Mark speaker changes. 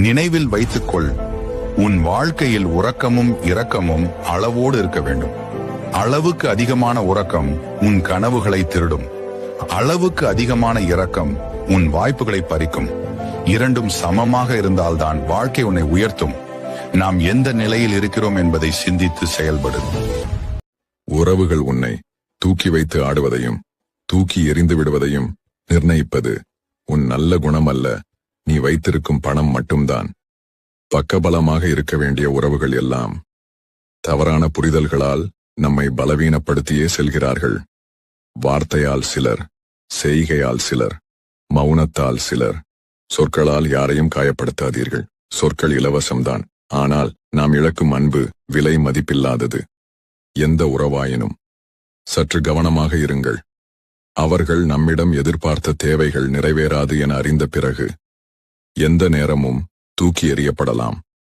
Speaker 1: நினைவில் வைத்துக்கொள் உன் வாழ்க்கையில் உறக்கமும் இரக்கமும் அளவோடு இருக்க வேண்டும். அளவுக்கு அதிகமான உறக்கம் உன் கனவுகளை திருடும். அளவுக்கு அதிகமான இரக்கம் உன் வாய்ப்புகளை பறிக்கும். இரண்டும் சமமாக இருந்தால்தான் வாழ்க்கை உன்னை உயர்த்தும். நாம் எந்த நிலையில் இருக்கிறோம் என்பதை சிந்தித்து செயல்படு.
Speaker 2: உறவுகள் உன்னை தூக்கி வைத்து ஆடுவதையும் தூக்கி எறிந்து விடுவதையும் நிர்ணயிப்பது உன் நல்ல குணம் அல்ல நீ வைத்திருக்கும் பணம் மட்டும்தான். பக்கபலமாக இருக்க வேண்டிய உறவுகள் எல்லாம் தவறான புரிதல்களால் நம்மை பலவீனப்படுத்தியே செல்கிறார்கள். வார்த்தையால் சிலர் செய்கையால் சிலர் மௌனத்தால் சிலர் சொற்களால் யாரையும் காயப்படுத்தாதீர்கள். சொற்கள் இலவசம்தான். ஆனால் நாம் இழக்கும் அன்பு விலை மதிப்பில்லாதது. எந்த உறவாயினும் சற்று கவனமாக இருங்கள். அவர்கள் நம்மிடம் எதிர்பார்த்த தேவைகள் நிறைவேறாது என அறிந்த பிறகு எந்த நேரமும் தூக்கி எறியப்படலாம்.